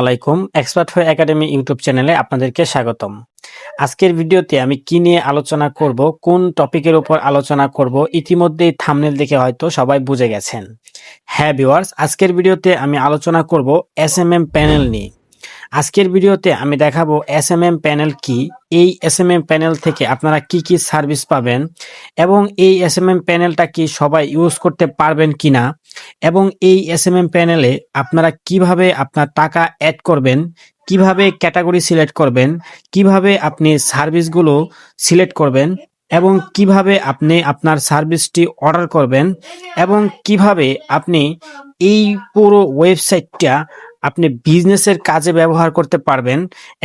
আলাইকুম এক্সপার্ট হয়ে academy YouTube চ্যানেলে আপনাদেরকে স্বাগতম। আজকের ভিডিওতে আমি কি নিয়ে আলোচনা করব, কোন টপিকের উপর আলোচনা করব, ইতিমধ্যেই থামনেল দেখে হয়তো সবাই বুঝে গেছেন। হ্যাঁ ভিওয়ার্স আজকের ভিডিওতে আমি আলোচনা করব এস এম এম প্যানেল নিয়ে। আজকের ভিডিওতে আমি দেখাবো এস এম এম প্যানেল কি। এই এস এম এম প্যানেল থেকে আপনারা কি কি সার্ভিস পাবেন এবং এই এস এম এম প্যানেলটা কি সবাই ইউজ করতে পারবেন কি না এবং এই এস এম এম প্যানেলে আপনারা কীভাবে আপনার টাকা অ্যাড করবেন, কীভাবে ক্যাটাগরি সিলেক্ট করবেন, কীভাবে আপনি সার্ভিসগুলো সিলেক্ট করবেন এবং কীভাবে আপনি আপনার সার্ভিসটি অর্ডার করবেন এবং কীভাবে আপনি এই পুরো ওয়েবসাইটটা আপনি বিজনেসের কাজে ব্যবহার করতে পারবেন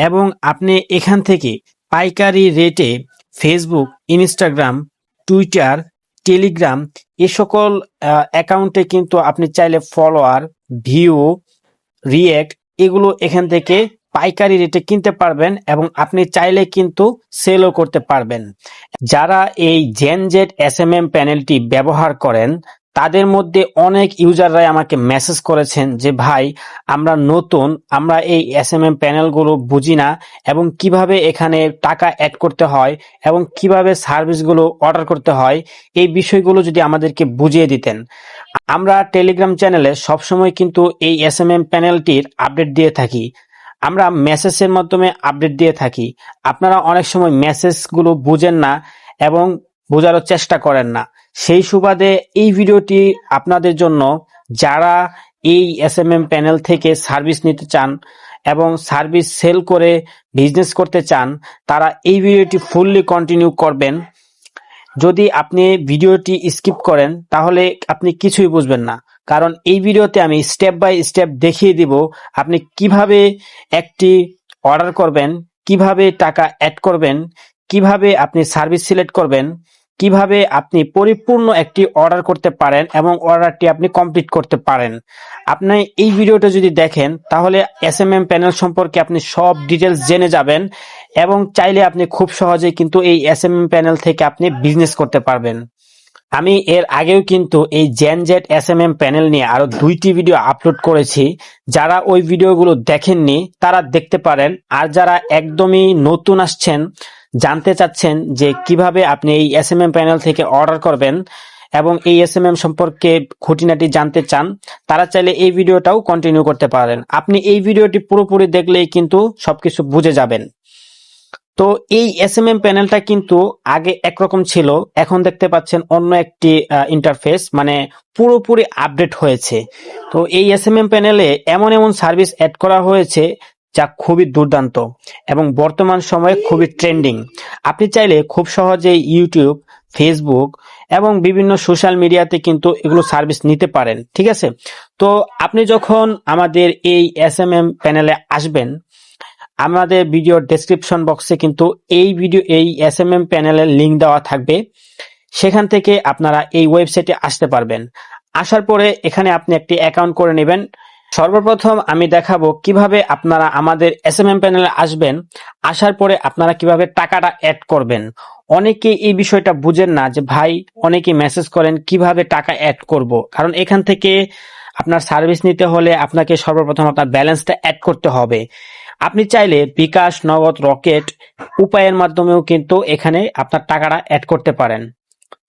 এবং আপনি এখান থেকে পাইকারি রেটে ফেসবুক ইনস্টাগ্রাম টুইটার টেলিগ্রাম এ সকল অ্যাকাউন্টে কিন্তু আপনি চাইলে ফলোয়ার ভিউ রিয়েক্ট এগুলো এখান থেকে পাইকারি রেটে কিনতে পারবেন এবং আপনি চাইলে কিন্তু সেলও করতে পারবেন। যারা এই জেনজেট এস এম এম প্যানেলটি ব্যবহার করেন তাদের মধ্যে অনেক ইউজাররাই আমাকে মেসেজ করেছেন যে, ভাই, আমরা নতুন, আমরা এই এস এম এম প্যানেলগুলো বুঝি না এবং কীভাবে এখানে টাকা অ্যাড করতে হয় এবং কীভাবে সার্ভিসগুলো অর্ডার করতে হয়, এই বিষয়গুলো যদি আমাদেরকে বুঝিয়ে দিতেন। আমরা টেলিগ্রাম চ্যানেলে সবসময় কিন্তু এই এস এম এম প্যানেলটির আপডেট দিয়ে থাকি। আমরা মেসেজের মাধ্যমে আপডেট দিয়ে থাকি। আপনারা অনেক সময় মেসেজগুলো বুঝেন না এবং বোঝারও চেষ্টা করেন না। সেই সুবাদে এই ভিডিওটি আপনাদের জন্য যারা এই এস প্যানেল থেকে সার্ভিস নিতে চান এবং সার্ভিস সেল করে বিজনেস করতে চান, তারা এই ভিডিওটি ফুললি কন্টিনিউ করবেন। যদি আপনি ভিডিওটি স্কিপ করেন, তাহলে আপনি কিছুই বুঝবেন না। কারণ এই ভিডিওতে আমি স্টেপ বাই স্টেপ দেখিয়ে দিব আপনি কীভাবে একটি অর্ডার করবেন, কীভাবে টাকা অ্যাড করবেন, কীভাবে আপনি সার্ভিস সিলেক্ট করবেন কীভাবে আপনি পরিপূর্ণ একটি অর্ডার করতে পারেন এবং অর্ডারটি আপনি কমপ্লিট করতে পারেন। আপনি এই ভিডিওটা যদি দেখেন, তাহলে এস এম এম প্যানেল সম্পর্কে আপনি সব ডিটেলস জেনে যাবেন এবং চাইলে আপনি খুব সহজে কিন্তু এই এস এম এম প্যানেল থেকে আপনি বিজনেস করতে পারবেন। আমি এর আগেও কিন্তু এই জেন জেনজেট এস এম এম প্যানেল নিয়ে আরও দুইটি ভিডিও আপলোড করেছি। যারা ওই ভিডিওগুলো দেখেননি, তারা দেখতে পারেন। আর যারা একদমই নতুন আসছেন জানতে চাচ্ছেন যে কীভাবে আপনি এই এস এম এম প্যানেল থেকে অর্ডার করবেন এবং এই এস এম এম সম্পর্কে খুঁটিনাটি জানতে চান, তারা চাইলে এই ভিডিওটাও কন্টিনিউ করতে পারেন। আপনি এই ভিডিওটি পুরোপুরি দেখলেই কিন্তু সবকিছু বুঝে যাবেন। তো এই এস এম এম প্যানেলটা কিন্তু আগে একরকম ছিল, এখন দেখতে পাচ্ছেন অন্য একটি ইন্টারফেস মানে পুরোপুরি আপডেট হয়েছে। তো এই এস এম এম প্যানেলে এমন এমন সার্ভিস অ্যাড করা হয়েছে যা খুবই দুর্দান্ত এবং বর্তমান সময়ে খুবই ট্রেন্ডিং আপনি চাইলে খুব সহজেই ইউটিউব ফেসবুক এবং বিভিন্ন সোশ্যাল মিডিয়াতে কিন্তু এগুলো সার্ভিস নিতে পারেন, ঠিক আছে? তো আপনি যখন আমাদের এই এস এম এম প্যানেলে আসবেন, আমাদের ভিডিও ডেসক্রিপশন বক্সে কিন্তু এই ভিডিও এই এস এম এম প্যানেলের লিঙ্ক দেওয়া থাকবে। সেখান থেকে আপনারা এই ওয়েবসাইটে আসতে পারবেন। আসার পরে এখানে আপনি একটি অ্যাকাউন্ট করে নেবেন। সর্বপ্রথম আমি দেখাবো কীভাবে আপনারা আমাদের এস এম এম প্যানেলে আসবেন। আসার পরে আপনারা কীভাবে টাকাটা অ্যাড করবেন। অনেকে এই বিষয়টা বুঝেন না যে, ভাই অনেকে মেসেজ করেন কীভাবে টাকা অ্যাড করব? কারণ এখান থেকে আপনার সার্ভিস নিতে হলে আপনাকে সর্বপ্রথম আপনার ব্যালেন্সটা অ্যাড করতে হবে। আপনি চাইলে বিকাশ, নগদ, রকেট উপায়ের মাধ্যমেও কিন্তু এখানে আপনার টাকাটা অ্যাড করতে পারেন।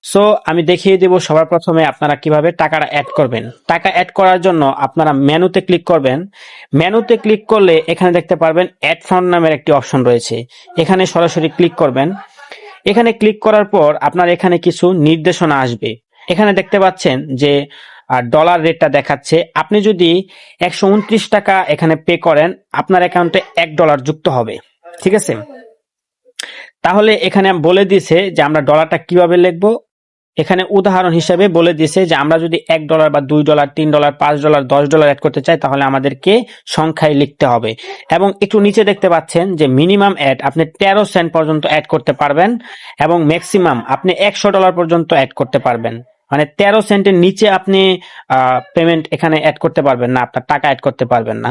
সো আমি দেখিয়ে দেব সবার প্রথমে আপনারা কীভাবে টাকাটা অ্যাড করবেন। টাকা অ্যাড করার জন্য আপনারা মেনুতে ক্লিক করবেন। মেনুতে ক্লিক করলে এখানে দেখতে পারবেন অ্যাড ফান্ড নামের একটি অপশন রয়েছে। এখানে সরাসরি ক্লিক করবেন। এখানে ক্লিক করার পর আপনার এখানে কিছু নির্দেশনা আসবে। এখানে দেখতে পাচ্ছেন যে ডলার রেটটা দেখাচ্ছে। আপনি যদি একশো উনত্রিশ টাকা এখানে পে করেন, আপনার অ্যাকাউন্টে এক ডলার যুক্ত হবে। ঠিক আছে? তাহলে এখানে বলে দিছে যে আমরা ডলারটা কীভাবে লিখব? এখানে উদাহরণ হিসেবে বলে দিছে যে আমরা যদি এক ডলার বা দুই ডলার, তিন ডলার, পাঁচ ডলার, দশ ডলার অ্যাড করতে চাই, তাহলে আমাদেরকে সংখ্যায় লিখতে হবে। এবং একটু নিচে দেখতে পাচ্ছেন যে মিনিমাম অ্যাড আপনি তেরো সেন্ট পর্যন্ত অ্যাড করতে পারবেন এবং ম্যাক্সিমাম আপনি একশো ডলার পর্যন্ত অ্যাড করতে পারবেন। মানে তেরো সেন্টের নিচে আপনি পেমেন্ট এখানে অ্যাড করতে পারবেন না, আপনার টাকা অ্যাড করতে পারবেন না।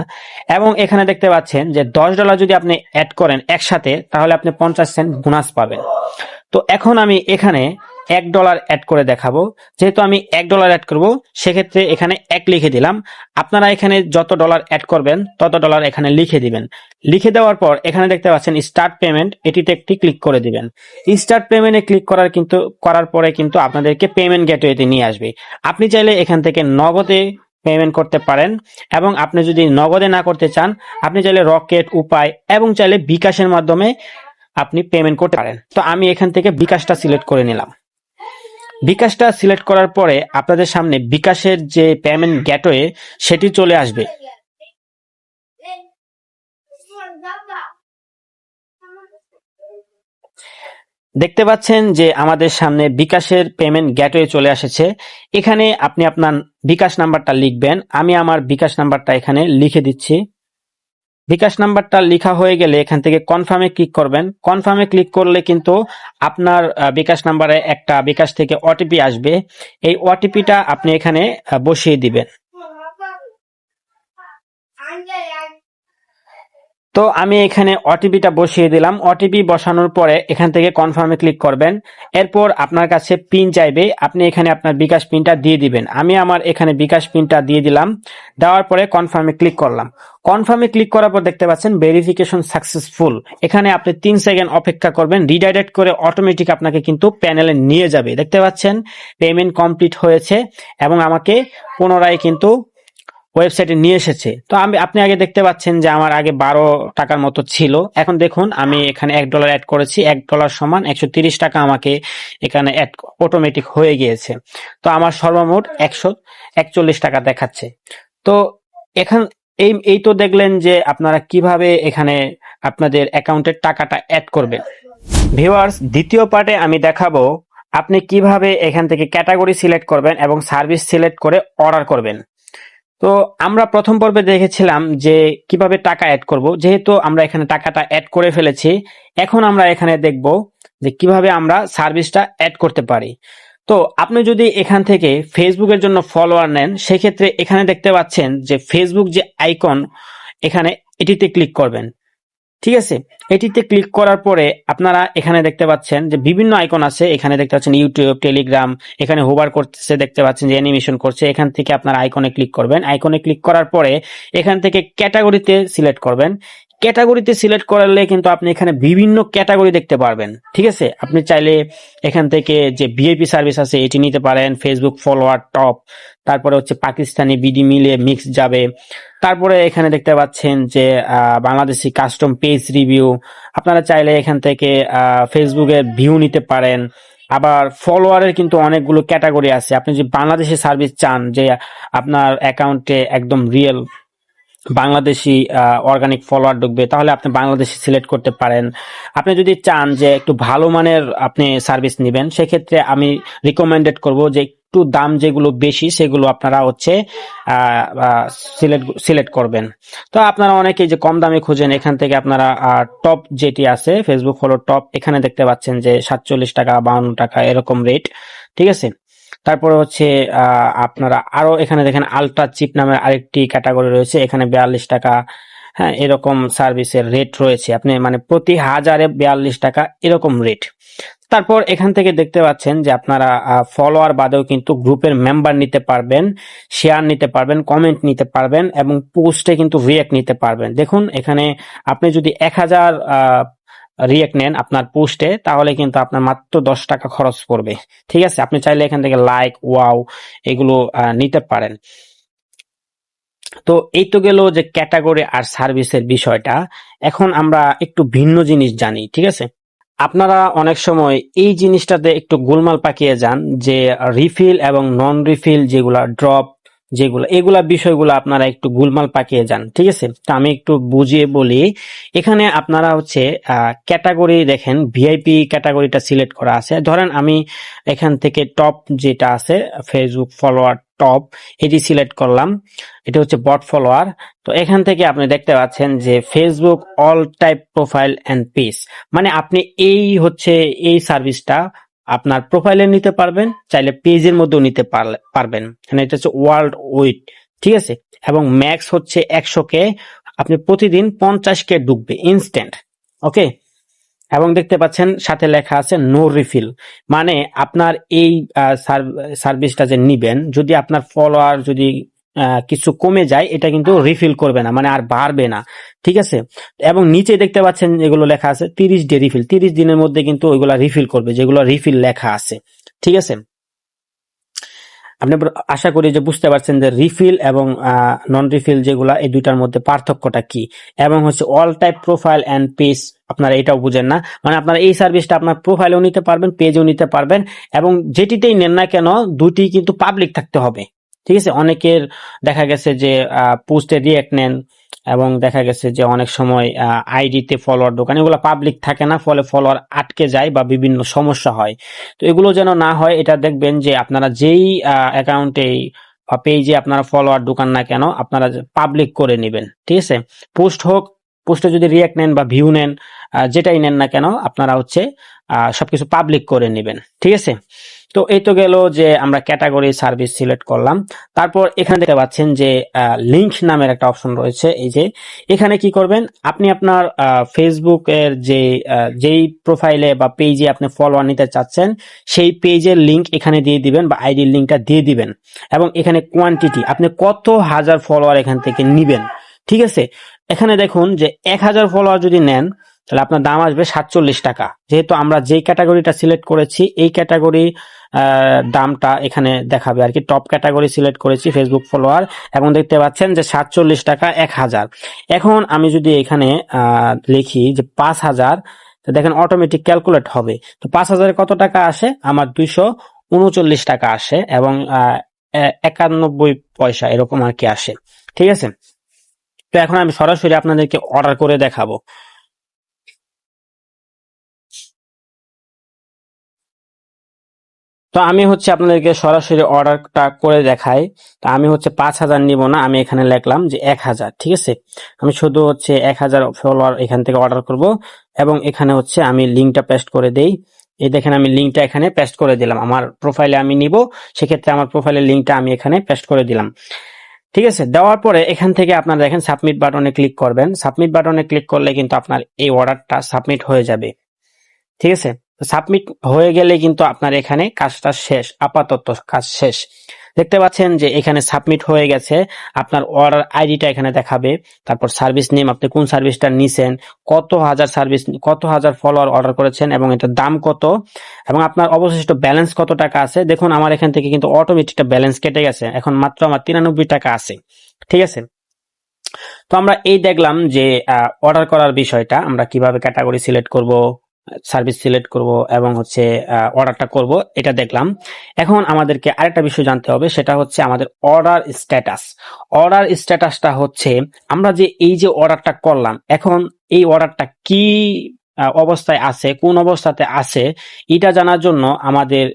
এবং এখানে দেখতে পাচ্ছেন যে দশ ডলার যদি আপনি অ্যাড করেন একসাথে, তাহলে আপনি পঞ্চাশ সেন্ট বোনাস পাবেন। তো এখন আমি এখানে এক ডলার অ্যাড করে দেখাবো। যেহেতু আমি এক ডলার অ্যাড করব, সেক্ষেত্রে এখানে এক লিখে দিলাম। আপনারা এখানে যত ডলার অ্যাড করবেন, তত ডলার এখানে লিখে দিবেন। লিখে দেওয়ার পর এখানে দেখতে পাচ্ছেন স্টার্ট পেমেন্ট এটিতে একটি ক্লিক করে দিবেন। স্টার্ট পেমেন্টে ক্লিক করার কিন্তু, করার পরে কিন্তু আপনাদেরকে পেমেন্ট গেটওয়েতে নিয়ে আসবে। আপনি চাইলে এখান থেকে নগদে পেমেন্ট করতে পারেন এবং আপনি যদি নগদে না করতে চান, আপনি চাইলে রকেট উপায় এবং চাইলে বিকাশের মাধ্যমে আপনি পেমেন্ট করতে পারেন। তো আমি এখান থেকে বিকাশটা সিলেক্ট করে নিলাম। বিকাশটা সিলেক্ট করার পরে আপনাদের সামনে বিকাশের যে পেমেন্ট গেটওয়ে সেটি চলে আসবে। দেখতে পাচ্ছেন যে আমাদের সামনে বিকাশের পেমেন্ট গেটওয়ে চলে এসেছে। এখানে আপনি আপনার বিকাশ নাম্বারটা লিখবেন। আমি আমার বিকাশ নাম্বারটা এখানে লিখে দিচ্ছি। বিকাশ নাম্বারটা লেখা হয়ে গেলে এখান থেকে কনফার্মে ক্লিক করবেন। কনফার্মে ক্লিক করলে কিন্তু আপনার বিকাশ নাম্বারে একটা বিকাশ থেকে ওটিপি আসবে। এই ওটিপিটা আপনি এখানে বসিয়ে দিবেন। তো আমি এখানে ওটিপিটা বসিয়ে দিলাম। ওটিপি বসানোর পরে এখান থেকে কনফার্মে ক্লিক করবেন। এরপর আপনার কাছে পিন চাইবে। আপনি এখানে আপনার বিকাশ পিনটা দিয়ে দিবেন। আমি আমার এখানে বিকাশ পিনটা দিয়ে দিলাম। দেওয়ার পরে কনফার্মে ক্লিক করলাম। কনফার্মে ক্লিক করার পর দেখতে পাচ্ছেন ভেরিফিকেশন সাকসেসফুল এখানে আপনি তিন সেকেন্ড অপেক্ষা করবেন। রিডাইরেক্ট করে অটোমেটিক আপনাকে কিন্তু প্যানেলে নিয়ে যাবে। দেখতে পাচ্ছেন? পেমেন্ট কমপ্লিট হয়েছে এবং আমাকে পুনরায় কিন্তু ওয়েবসাইটে নিয়ে এসেছে। তো আমি, আপনি আগে দেখতে পাচ্ছেন যে আমার আগে বারো টাকার মতো ছিল। এখন দেখুন, আমি এখানে এক ডলার অ্যাড করেছি। এক ডলার সমান একশো তিরিশ টাকা আমাকে এখানে অ্যাড অটোমেটিক হয়ে গিয়েছে। তো আমার সর্বমোট একশো একচল্লিশ টাকা দেখাচ্ছে। তো এখান, এই এই তো দেখলেন যে আপনারা কীভাবে এখানে আপনাদের অ্যাকাউন্টের টাকাটা অ্যাড করবেন। ভিউয়ার্স দ্বিতীয় পার্টে আমি দেখাবো আপনি কীভাবে এখান থেকে ক্যাটাগরি সিলেক্ট করবেন এবং সার্ভিস সিলেক্ট করে অর্ডার করবেন। তো আমরা প্রথম পর্বে দেখেছিলাম যে কীভাবে টাকা অ্যাড করব। যেহেতু আমরা এখানে টাকাটা অ্যাড করে ফেলেছি, এখন আমরা এখানে দেখব যে কীভাবে আমরা সার্ভিসটা অ্যাড করতে পারি। তো আপনি যদি এখান থেকে ফেসবুকের জন্য ফলোয়ার নেন, সেক্ষেত্রে এখানে দেখতে পাচ্ছেন যে ফেসবুক যে আইকন এখানে এটিতে ক্লিক করবেন। ঠিক আছে? এটিতে ক্লিক করার পরে আপনারা এখানে দেখতে পাচ্ছেন যে বিভিন্ন আইকন আছে। এখানে দেখতে পাচ্ছেন ইউটিউব টেলিগ্রাম এখানে হোভার করতেছে, দেখতে পাচ্ছেন যে অ্যানিমেশন করছে। এখান থেকে আপনার আইকনে ক্লিক করবেন। আইকনে ক্লিক করার পরে এখান থেকে ক্যাটাগরিতে সিলেক্ট করবেন। ক্যাটাগরিতে সিলেক্ট করলে কিন্তু আপনি এখানে বিভিন্ন ক্যাটাগরি দেখতে পারবেন। ঠিক আছে? আপনি চাইলে এখান থেকে যে ভিআইপি সার্ভিস আছে, এটি নিতে পারেন। ফেসবুক ফলোয়ার টপ তারপরে হচ্ছে পাকিস্তানি বিডি মিলে মিক্স যাবে। তারপরে এখানে দেখতে পাচ্ছেন যে বাংলাদেশি কাস্টম পেজ রিভিউ আপনারা চাইলে এখান থেকে ফেসবুকের ভিউ নিতে পারেন। আবার ফলোয়ারের কিন্তু অনেকগুলো ক্যাটাগরি আছে। আপনি যদি বাংলাদেশি সার্ভিস চান যে, আপনার অ্যাকাউন্টে একদম রিয়েল বাংলাদেশি অর্গানিক ফলোয়ার ঢুকবে, তাহলে আপনি বাংলাদেশি সিলেক্ট করতে পারেন। আপনি যদি চান যে, একটু ভালো মানের আপনি সার্ভিস নেবেন, সেক্ষেত্রে আমি রিকমেন্ডেড করব যে একটু দাম যেগুলো বেশি, সেগুলো আপনারা হচ্ছে সিলেক্ট সিলেক্ট করবেন। তো আপনারা অনেকেই যে কম দামে খুঁজেন, এখান থেকে আপনারা টপ যেটি আছে ফেসবুক হলো টপ এখানে দেখতে পাচ্ছেন যে সাতচল্লিশ টাকা, বাউন্ন টাকা এরকম রেট ঠিক আছে? তারপরে হচ্ছে আপনারা আরও এখানে দেখেন আলট্রা চিপ নামের আরেকটি ক্যাটাগরি রয়েছে, এখানে বিয়াল্লিশ টাকা হ্যাঁ এরকম সার্ভিসের রেট রয়েছে। আপনি মানে প্রতি হাজারে বিয়াল্লিশ টাকা এরকম রেট তারপর এখান থেকে দেখতে পাচ্ছেন যে আপনারা ফলোয়ার বাদেও কিন্তু গ্রুপের মেম্বার নিতে পারবেন শেয়ার নিতে পারবেন কমেন্ট নিতে পারবেন এবং পোস্টে কিন্তু রিয়েক্ট নিতে পারবেন। দেখুন, এখানে আপনি যদি এক হাজার রিয়েক্ট নেন আপনার পোস্টে তাহলে কিন্তু আপনার মাত্র দশ টাকা খরচ পড়বে। ঠিক আছে? আপনি চাইলে এখান থেকে লাইক ওয়াও এগুলো নিতে পারেন। তো এই তো গেল যে ক্যাটাগরি আর সার্ভিসের বিষয়টা। এখন আমরা একটু ভিন্ন জিনিস জানি, ঠিক আছে? আপনারা অনেক সময় এই জিনিসটাতে একটু গোলমাল পাকিয়ে যান যে রিফিল এবং নন রিফিল যেগুলা ড্রপ যেগুলো, এগুলা বিষয়গুলো আপনারা একটু গুলমাল পাকিয়ে যান, ঠিক আছে? তো আমি একটু বুঝিয়ে বলি, এখানে আপনারা হচ্ছে ক্যাটাগরি দেখেন ভিআইপি ক্যাটাগরিটা সিলেক্ট করা আছে। ধরেন আমি এখান থেকে টপ যেটা আছে ফেসবুক ফলোয়ার টপ এটি সিলেক্ট করলাম। এটা হচ্ছে বট ফলোয়ার তো এখান থেকে আপনি দেখতে পাচ্ছেন যে Facebook all type profile and page মানে আপনি এই হচ্ছে, এই সার্ভিসটা আপনার প্রোফাইলে নিতে পারবেন, চাইলে পেজের মধ্যেও নিতে পারবেন। মানে এটা হচ্ছে ওয়ার্ল্ড ওয়েট ঠিক আছে? এবং ম্যাক্স হচ্ছে একশো কে। আপনি প্রতিদিন পঞ্চাশ কে ঢুকবে ইনস্ট্যান্ট ওকে এবং দেখতে পাচ্ছেন, সাথে লেখা আছে নো রিফিল। মানে আপনার এই সার্ভিসটা যে নিবেন, যদি আপনার ফলোয়ার যদি কিছু কমে যায়, এটা কিন্তু রিফিল করবে না মানে আর বাড়বে না। ঠিক আছে? এবং নিচে দেখতে পাচ্ছেন, যেগুলো লেখা আছে, তিরিশ ডে রিফিল। তিরিশ দিনের মধ্যে কিন্তু ওইগুলা রিফিল করবে, যেগুলো রিফিল লেখা আছে। ঠিক আছে? আপনি আশা করি যে বুঝতে পারছেন যে রিফিল এবং নন রিফিল যেগুলা, এই দুইটার মধ্যে পার্থক্যটা কি। এবং হচ্ছে all type profile and page আপনারা এটাও বুঝেন না। মানে আপনারা এই সার্ভিসটা আপনার প্রোফাইলেও নিতে পারবেন পেজেও নিতে পারবেন এবং যেটিতেই নেন না কেন, দুটি কিন্তু পাবলিক থাকতে হবে। ঠিক আছে? অনেকের দেখা গেছে যে পোস্টে রিয়েক্ট নেন এবং দেখা গেছে যে, অনেক সময় আইডিতে ফলোয়ার দোকান এগুলো পাবলিক থাকে না, ফলে ফলোয়ার আটকে যায় বা বিভিন্ন সমস্যা হয়। তো এগুলো যেন না হয়, এটা দেখবেন যে, আপনারা যেই অ্যাকাউন্টে বা পেজে আপনারা ফলোয়ার দোকান না কেন, আপনারা পাবলিক করে নেবেন। ঠিক আছে? পোস্ট হোক পোস্টে যদি রিয়াক্ট নেন বা ভিউ নেন যেটাই নেন না কেন, আপনারা হচ্ছে সবকিছু পাবলিক করে নেবেন। ঠিক আছে? তো এই তো গেল যে আমরা ক্যাটাগরি সার্ভিস সিলেক্ট করলাম। তারপর এখানে দেখতে পাচ্ছেন যে লিংক নামের একটা অপশন রয়েছে। এই যে, এখানে কি করবেন? আপনি আপনার ফেসবুকের যে যেই প্রোফাইলে বা পেজে আপনি ফলোয়ার নিতে চাচ্ছেন, সেই পেজের লিঙ্ক এখানে দিয়ে দিবেন বা আইডির লিঙ্কটা দিয়ে দিবেন। এবং এখানে কোয়ান্টিটি আপনি কত হাজার ফলোয়ার এখান থেকে নিবেন? ঠিক আছে? এখানে দেখুন যে এক হাজার ফলোয়ার যদি নেন, তাহলে আপনার দাম আসবে সাতচল্লিশ টাকা। যেহেতু আমরা যেই ক্যাটাগরিটা সিলেক্ট করেছি, এই ক্যাটাগরি দামটা এখানে দেখাবে আর কি। টপ ক্যাটাগরি সিলেক্ট করেছি ফেসবুক ফলোয়ার এবং দেখতে পাচ্ছেন যে সাতচল্লিশ টাকা এক হাজার। এখন আমি যদি এখানে লিখি যে পাঁচ হাজার দেখেন অটোমেটিক ক্যালকুলেট হবে। তো পাঁচ হাজারে কত টাকা আসে? আমার দুইশো উনচল্লিশ টাকা আসে এবং একানব্বই পয়সা এরকম আর কি আসে। ঠিক আছে? তো এখন আমি সরাসরি আপনাদেরকে অর্ডার করে দেখাবো। তো আমি হচ্ছে আপনাদেরকে সরাসরি অর্ডারটা করে দেখাই। তো আমি হচ্ছে পাঁচ হাজার নিব না, আমি এখানে লিখলাম যে এক হাজার, ঠিক আছে? আমি শুধু হচ্ছে এক হাজার ফলোয়ার এখান থেকে অর্ডার করব এবং এখানে হচ্ছে আমি লিঙ্কটা পেস্ট করে দেই। এই দেখেন আমি লিঙ্কটা এখানে পেস্ট করে দিলাম। আমার প্রোফাইলে আমি নিব, সেক্ষেত্রে আমার প্রোফাইলের লিঙ্কটা আমি এখানে পেস্ট করে দিলাম। ঠিক আছে? দেওয়ার পরে এখান থেকে আপনারা দেখেন সাবমিট বাটনে ক্লিক করবেন। সাবমিট বাটনে ক্লিক করলে কিন্তু আপনার এই অর্ডারটা সাবমিট হয়ে যাবে। ঠিক আছে? সাবমিট হয়ে গেলে কিন্তু আপনার এখানে কাজটা শেষ, আপাতত কাজ শেষ। দেখতে পাচ্ছেন যে এখানে সাবমিট হয়ে গেছে। আপনার অর্ডার আইডিটা এখানে দেখাবে। তারপর সার্ভিস নেম আপনি কোন সার্ভিসটা নিছেন, কত হাজার সার্ভিস কত হাজার ফলোয়ার অর্ডার করেছেন এবং এটার দাম কত, এবং আপনার অবশিষ্ট ব্যালেন্স কত টাকা আছে। দেখুন, আমার এখান থেকে কিন্তু অটোমেটিক ব্যালেন্স কেটে গেছে। এখন মাত্র আমার তিরানব্বই টাকা আছে। ঠিক আছে? তো আমরা এই দেখলাম যে অর্ডার করার বিষয়টা। আমরা কীভাবে ক্যাটাগরি সিলেক্ট করব? সার্ভিস সিলেক্ট করব এবং হচ্ছে অর্ডারটা করব, এটা দেখলাম। এখন আমাদেরকে আরেকটা বিষয় জানতে হবে, সেটা হচ্ছে আমাদের অর্ডার স্ট্যাটাস। অর্ডার স্ট্যাটাসটা হচ্ছে, আমরা যে এই যে অর্ডারটা করলাম, এখন এই অর্ডারটা কি অবস্থায় আছে, কোন অবস্থাতে আছে, এটা জানার জন্য আমাদের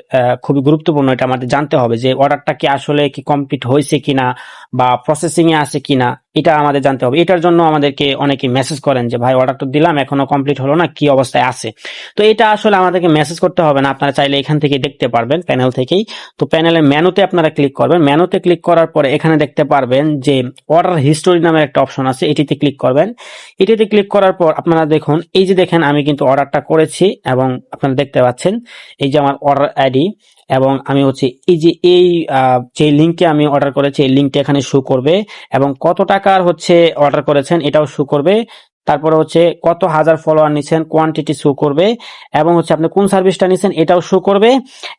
খুবই গুরুত্বপূর্ণ এটা আমাদের জানতে হবে যে অর্ডারটা কি আসলে কি কমপ্লিট হয়েছে কিনা বা প্রসেসিং এ আছে কিনা। এটা আমাদের জানতে হবে। এটার জন্য আমাদেরকে অনেকে মেসেজ করেন যে, ভাই অর্ডার তো দিলাম, এখনও কমপ্লিট হলো না, কি অবস্থায় আছে? তো এটা আসলে আমাদেরকে মেসেজ করতে হবে না। আপনারা চাইলে এখান থেকে দেখতে পারবেন প্যানেল থেকেই। তো প্যানেলের মেনুতে আপনারা ক্লিক করবেন। মেনুতে ক্লিক করার পরে এখানে দেখতে পারবেন যে অর্ডার হিস্টোরি নামের একটা অপশন আছে। এটিতে ক্লিক করবেন। এটিতে ক্লিক করার পর আপনারা দেখুন, এই যে দেখেন, আমি কিন্তু অর্ডারটা করেছি এবং আপনারা দেখতে পাচ্ছেন, এই যে আমার অর্ডার আইডি এবং আমি হচ্ছে এই যে এই যে লিঙ্কে আমি অর্ডার করেছি, এই লিঙ্কটা এখানে শো করবে এবং কত টাকার হচ্ছে অর্ডার করেছেন, এটাও শো করবে। তারপরে হচ্ছে কত হাজার ফলোয়ার নিছেন কোয়ান্টিটি শো করবে, এবং হচ্ছে আপনি কোন সার্ভিসটা নিছেন, এটাও শো করবে।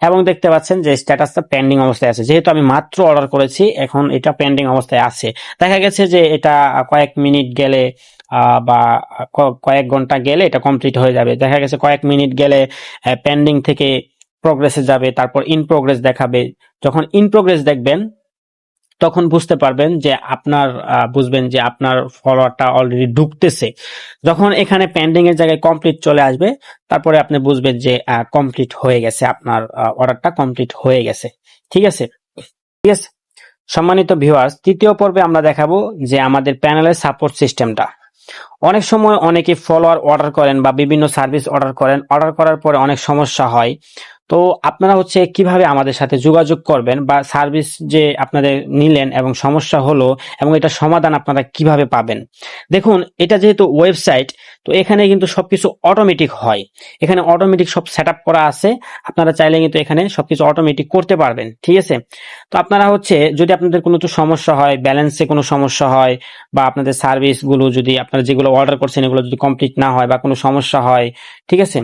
এবং দেখতে পাচ্ছেন যে স্ট্যাটাসটা পেন্ডিং অবস্থায় আছে। যেহেতু আমি মাত্র অর্ডার করেছি, এখন এটা পেন্ডিং অবস্থায় আছে। দেখা গেছে যে এটা কয়েক মিনিট গেলে বা কয়েক ঘণ্টা গেলে এটা কমপ্লিট হয়ে যাবে। দেখা গেছে কয়েক মিনিট গেলে পেন্ডিং থেকে প্রোগ্রেসে যাবে, তারপর ইন প্রোগ্রেস দেখাবে। যখন ইন প্রোগ্রেস দেখবেন তখন বুঝতে পারবেন যে আপনার বুঝবেন যে আপনার ফলোয়ারটা অলরেডি ঢুকতেছে। যখন এখানে পেন্ডিং এর জায়গায় কমপ্লিট চলে আসবে, তারপরে আপনি বুঝবেন যে কমপ্লিট হয়ে গেছে আপনার অর্ডারটা কমপ্লিট হয়ে গেছে। ঠিক আছে? ঠিক আছে সম্মানিত ভিউয়ার্স তৃতীয় পর্বে আমরা দেখাবো যে আমাদের প্যানেলের সাপোর্ট সিস্টেমটা অনেক সময় অনেকে ফলোয়ার অর্ডার করেন বা বিভিন্ন সার্ভিস অর্ডার করেন। অর্ডার করার পরে অনেক সমস্যা হয়। তো আপনারা হচ্ছে কীভাবে আমাদের সাথে যোগাযোগ করবেন বা সার্ভিস যে আপনাদের নিলেন এবং সমস্যা হলো এবং এটা সমাধান আপনারা কীভাবে পাবেন? দেখুন, এটা যেহেতু ওয়েবসাইট, তো এখানে কিন্তু সবকিছু অটোমেটিক হয়। এখানে অটোমেটিক সব সেট করা আছে। আপনারা চাইলে কিন্তু এখানে সবকিছু অটোমেটিক করতে পারবেন, ঠিক আছে? তো আপনারা হচ্ছে যদি আপনাদের কোনো তো সমস্যা হয় ব্যালেন্সে কোনো সমস্যা হয় বা আপনাদের সার্ভিসগুলো যদি আপনারা যেগুলো অর্ডার করছেন এগুলো যদি কমপ্লিট না হয় বা কোনো সমস্যা হয়, ঠিক আছে?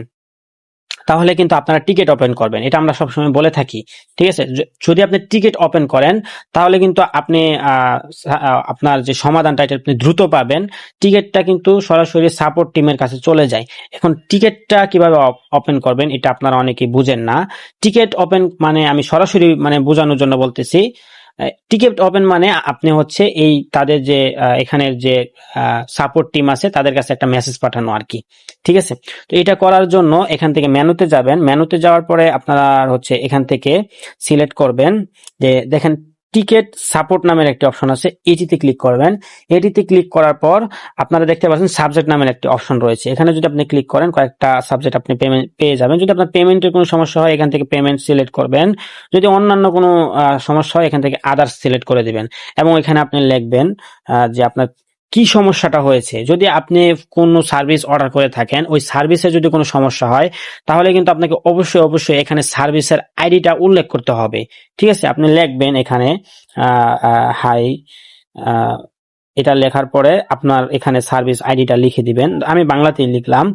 তাহলে কিন্তু আপনারা টিকিট ওপেন করবেন। এটা আমরা সবসময় বলে থাকি। ঠিক আছে? যদি আপনি টিকিট ওপেন করেন, তাহলে কিন্তু আপনি আপনার যে সমাধানটা, এটা আপনি দ্রুত পাবেন। টিকিটটা কিন্তু সরাসরি সাপোর্ট টিমের কাছে চলে যায়। এখন টিকিটটা কীভাবে ওপেন করবেন, এটা আপনারা অনেকেই বুঝেন না। টিকিট ওপেন মানে আমি সরাসরি মানে বোঝানোর জন্য বলতেছি টিকিট ওপেন মানে আপনি হচ্ছে এই তাদের যে এখানের যে সাপোর্ট টিম আছে, তাদের কাছে একটা মেসেজ পাঠানো আর কি। ঠিক আছে? তো এটা করার জন্য এখান থেকে মেনুতে যাবেন। মেনুতে যাওয়ার পরে আপনারা হচ্ছে এখান থেকে সিলেক্ট করবেন যে, দেখেন টিকেট সাপোর্ট নামের একটি অপশন আছে, এটিতে ক্লিক করবেন। এটিতে ক্লিক করার পর আপনারা দেখতে পাচ্ছেন সাবজেক্ট নামের একটি অপশন রয়েছে। এখানে যদি আপনি ক্লিক করেন, কয়েকটা সাবজেক্ট আপনি পেমেন্ট পেয়ে যাবেন। যদি আপনার পেমেন্টের কোনো সমস্যা হয়, এখান থেকে পেমেন্ট সিলেক্ট করবেন। যদি অন্যান্য কোনো সমস্যা হয়, এখান থেকে আদার্স সিলেক্ট করে দিবেন। এবং এখানে আপনি লিখবেন যে আপনার কি সমস্যাটা হয়েছে? যদি আপনি কোনো সার্ভিস অর্ডার করে থাকেন, ওই সার্ভিসে যদি কোনো সমস্যা হয়, তাহলে কিন্তু আপনাকে অবশ্যই অবশ্যই এখানে সার্ভিসের আইডিটা উল্লেখ করতে হবে। ঠিক আছে? আপনি লিখবেন এখানে হাই এটা লেখার পরে আপনার এখানে সার্ভিস আইডিটা লিখে দিবেন। আমি বাংলাতেই লিখলাম।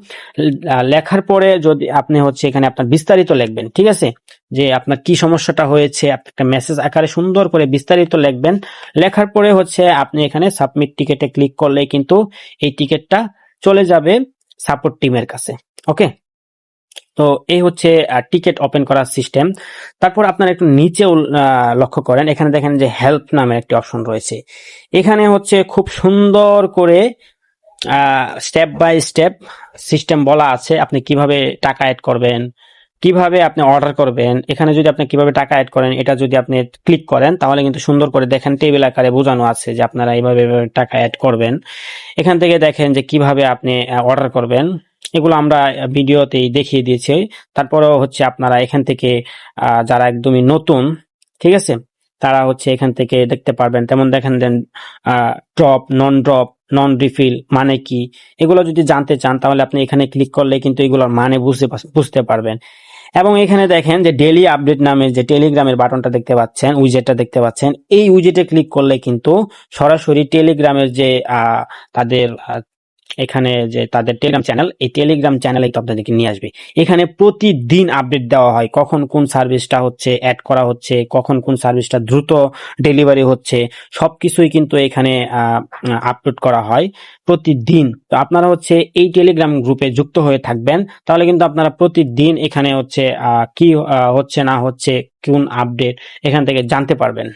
লেখার পরে যদি আপনি হচ্ছে এখানে আপনার বিস্তারিত লিখবেন, ঠিক আছে? যে আপনার কি সমস্যাটা হয়েছে, আপনি একটা মেসেজ আকারে সুন্দর করে বিস্তারিত লিখবেন। লেখার পরে হচ্ছে আপনি এখানে সাবমিট টিকেটে ক্লিক করলে কিন্তু এই টিকেটটা চলে যাবে সাপোর্ট টিমের কাছে। ওকে তো এই হচ্ছে টিকেট ওপেন করার সিস্টেম তারপর আপনারা একটু নিচে উল- আহ, লক্ষ্য করেন। এখানে দেখেন যে হেল্প নামে একটি অপশন রয়েছে। এখানে হচ্ছে খুব সুন্দর করে স্টেপ বাই স্টেপ সিস্টেম বলা আছে। আপনি কীভাবে টাকা অ্যাড করবেন কীভাবে আপনি অর্ডার করবেন এখানে যদি আপনি কীভাবে টাকা অ্যাড করেন এটা যদি আপনি ক্লিক করেন তাহলে কিন্তু সুন্দর করে দেখেন টেবিল আকারে বোঝানো আছে যে আপনারা এইভাবে টাকা অ্যাড করবেন। এখান থেকে দেখেন যে কীভাবে আপনি অর্ডার করবেন। এগুলো আমরা ভিডিওতেই দেখিয়ে দিয়েছি। তারপরেও হচ্ছে আপনারা এখান থেকে যারা একদমই নতুন, ঠিক আছে? তারা হচ্ছে এখান থেকে দেখতে পারবেন। তেমন দেখেন দেন drop non drop non refill মানে কি? এগুলো যদি জানতে চান, তাহলে আপনি এখানে ক্লিক করলে কিন্তু এগুলোর মানে বুঝতে বুঝতে পারবেন। এবং এখানে দেখেন যে ডেলি আপডেট নামের যে টেলিগ্রামের বাটনটা দেখতে পাচ্ছেন উইজেটটা দেখতে পাচ্ছেন, এই উইজেটে ক্লিক করলে কিন্তু সরাসরি টেলিগ্রামের যে তাদের এখানে যে তাদের টেলিগ্রাম চ্যানেল এই টেলিগ্রাম চ্যানেলে আপনাদেরকে নিয়ে আসবে। এখানে প্রতিদিন আপডেট দেওয়া হয় কখন কোন সার্ভিসটা হচ্ছে অ্যাড করা হচ্ছে, কখন কোন সার্ভিসটা দ্রুত ডেলিভারি হচ্ছে, সবকিছুই কিন্তু এখানে আপলোড করা হয় প্রতিদিন। তো আপনারা হচ্ছে এই টেলিগ্রাম গ্রুপে যুক্ত হয়ে থাকবেন, তাহলে কিন্তু আপনারা প্রতিদিন এখানে হচ্ছে কি হচ্ছে না হচ্ছে কোন আপডেট এখান থেকে জানতে পারবেন।